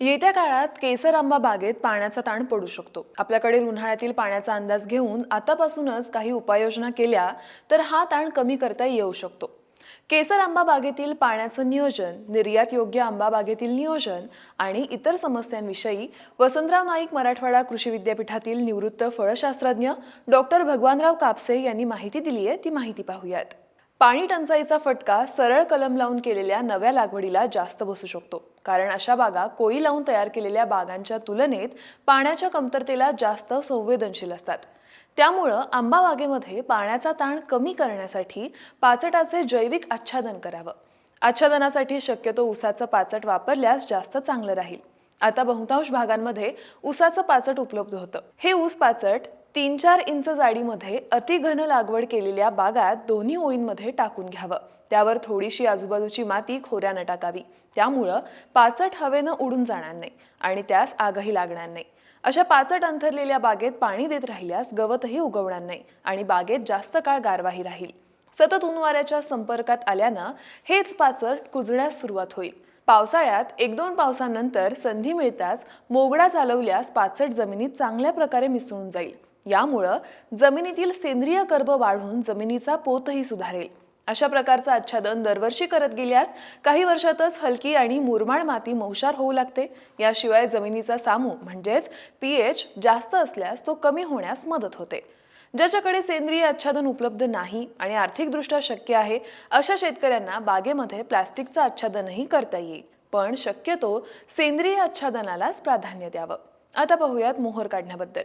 येत्या काळात केसर आंबा बागेत पाण्याचा ताण पडू शकतो. आपल्याकडे उन्हाळ्यातील पाण्याचा अंदाज घेऊन आतापासूनच काही उपाययोजना केल्या तर हा ताण कमी करता येऊ शकतो. केसर आंबा बागेतील पाण्याचं नियोजन निर्यात योग्य आंबा बागेतील नियोजन आणि इतर समस्यांविषयी वसंतराव नाईक मराठवाडा कृषी विद्यापीठातील निवृत्त फळशास्त्रज्ञ डॉक्टर भगवानराव कापसे यांनी माहिती दिली आहे. ती माहिती पाहूयात. पाणी टंचाईचा फटका सरळ कलम लावून केलेल्या नव्या लागवडीला जास्त बसू शकतो. कारण अशा बागा कोळी लावून तयार केलेल्या बागांच्या तुलनेत पाण्याच्या कमतरतेला जास्त संवेदनशील असतात. त्यामुळं आंबा बागेमध्ये पाण्याचा ताण कमी करण्यासाठी पाचटाचे जैविक आच्छादन करावं. आच्छादनासाठी शक्यतो उसाचं पाचट वापरल्यास जास्त चांगलं राहील. आता बहुतांश भागांमध्ये ऊसाचं पाचट उपलब्ध होतं. हे ऊस पाचट तीन चार इंच जाडीमध्ये अतिघन लागवड केलेल्या बागात दोन्ही ओळींमध्ये टाकून घ्यावं. त्यावर थोडीशी आजूबाजूची माती खोऱ्यानं टाकावी त्यामुळं पाचट हवेनं उडून जाणार नाही आणि त्यास आगही लागणार नाही. अशा पाचट अंथरलेल्या बागेत पाणी देत राहिल्यास गवतही उगवणार नाही आणि बागेत जास्त काळ गारवाही राहील. सतत उनवाऱ्याच्या संपर्कात आल्यानं हेच पाचट कुजण्यास सुरुवात होईल. पावसाळ्यात एक दोन पावसानंतर संधी मिळताच मोगडा चालवल्यास पाचट जमिनीत चांगल्या प्रकारे मिसळून जाईल. यामुळं जमिनीतील सेंद्रिय कर्ब वाढून जमिनीचा पोतही सुधारेल. अशा प्रकारचं आच्छादन दरवर्षी करत गेल्यास काही वर्षातच हलकी आणि मुरमाड माती मौशार होऊ लागते. याशिवाय जमिनीचा सामू म्हणजेच पीएच जास्त असल्यास तो कमी होण्यास मदत होते. ज्याच्याकडे सेंद्रिय आच्छादन उपलब्ध नाही आणि आर्थिकदृष्ट्या शक्य आहे अशा शेतकऱ्यांना बागेमध्ये प्लास्टिकचं आच्छादनही करता येईल. पण शक्यतो सेंद्रिय आच्छादनालाच प्राधान्य द्यावं. आता पाहूयात मोहर काढण्याबद्दल.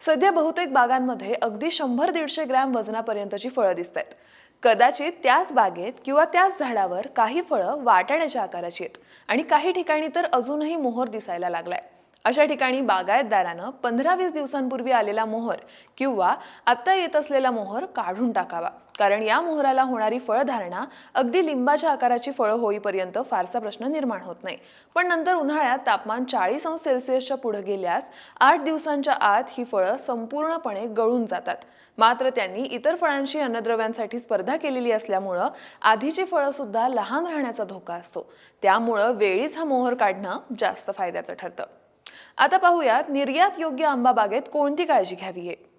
सध्या बहुतेक बागांमध्ये अगदी शंभर दीडशे ग्रॅम वजनापर्यंतची फळं दिसत आहेत कदाचित त्याच बागेत किंवा त्याच झाडावर काही फळं वाटाण्याच्या आकाराची आहेत. आणि काही ठिकाणी तर अजूनही मोहर दिसायला लागलाय. अशा ठिकाणी बागायतदारानं पंधरा वीस दिवसांपूर्वी आलेला मोहर किंवा आत्ता येत असलेला मोहर काढून टाकावा. कारण या मोहराला होणारी फळधारणा अगदी लिंबाच्या आकाराची फळं होईपर्यंत फारसा प्रश्न निर्माण होत नाही. पण नंतर उन्हाळ्यात तापमान चाळीस अंश सेल्सिअसच्या पुढे गेल्यास आठ दिवसांच्या आत ही फळं संपूर्णपणे गळून जातात. मात्र त्यांनी इतर फळांशी अन्नद्रव्यांसाठी स्पर्धा केलेली असल्यामुळं आधीची फळं सुद्धा लहान राहण्याचा धोका असतो. त्यामुळं वेळीच हा मोहर काढणं जास्त फायद्याचं ठरतं. आता पाहूयात निर्यात योग्य आंबा बागेत कोणती काळजी घ्यावी आहे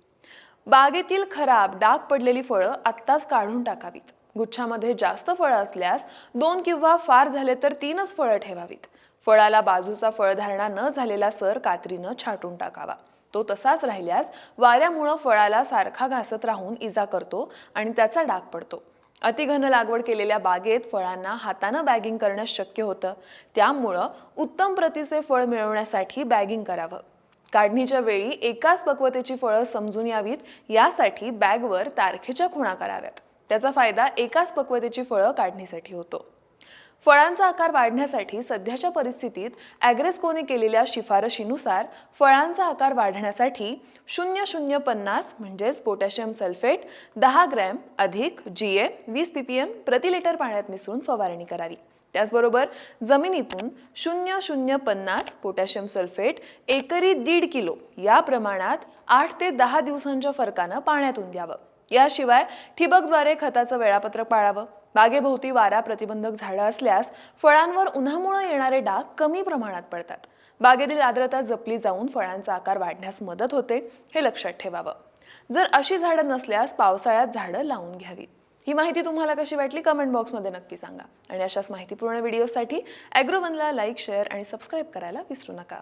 बागेतील खराब डाग पडलेली फळं आत्ताच काढून टाकावीत. गुच्छामध्ये जास्त फळं असल्यास दोन किंवा फार झाले तर तीनच फळं ठेवावीत. फळाला बाजूचा फळधारणा न झालेला सर कात्रीनं छाटून टाकावा. तो तसाच राहिल्यास वाऱ्यामुळं फळाला सारखा घासत राहून इजा करतो आणि त्याचा डाग पडतो. अतिघन लागवड केलेल्या बागेत फळांना हातानं बॅगिंग करणं शक्य होतं. त्यामुळं उत्तम प्रतीचे फळ मिळवण्यासाठी बॅगिंग करावं. काढणीच्या वेळी एकाच पक्वतेची फळं समजून यावीत यासाठी बॅगवर तारखेच्या खुणा कराव्यात. त्याचा फायदा एकाच पक्वतेची फळं काढणीसाठी होतो. फळांचा आकार वाढण्यासाठी सध्याच्या परिस्थितीत ॲग्रेस्कोने केलेल्या शिफारशीनुसार फळांचा आकार वाढण्यासाठी शून्य शून्य पन्नास म्हणजेच पोटॅशियम सल्फेट दहा ग्रॅम अधिक जी ए वीस पी पी एम प्रति लिटर पाण्यात मिसळून फवारणी करावी. त्याचबरोबर जमिनीतून शून्य शून्य पन्नास पोटॅशियम सल्फेट एकरी दीड किलो या प्रमाणात आठ ते दहा दिवसांच्या फरकानं पाण्यातून द्यावं याशिवाय ठिबकद्वारे खताचं वेळापत्रक पाळावं. बागेभोवती वारा प्रतिबंधक झाडं असल्यास फळांवर उन्हामुळे येणारे डाग कमी प्रमाणात पडतात. बागेतील आर्द्रता जपली जाऊन फळांचा आकार वाढण्यास मदत होते हे लक्षात ठेवावं. जर अशी झाडं नसल्यास पावसाळ्यात झाडं लावून घ्यावीत. ही माहिती तुम्हाला कशी वाटली कमेंट बॉक्समध्ये नक्की सांगा. आणि अशाच माहितीपूर्ण व्हिडिओसाठी ॲग्रोवनला लाईक शेअर आणि सबस्क्राईब करायला विसरू नका.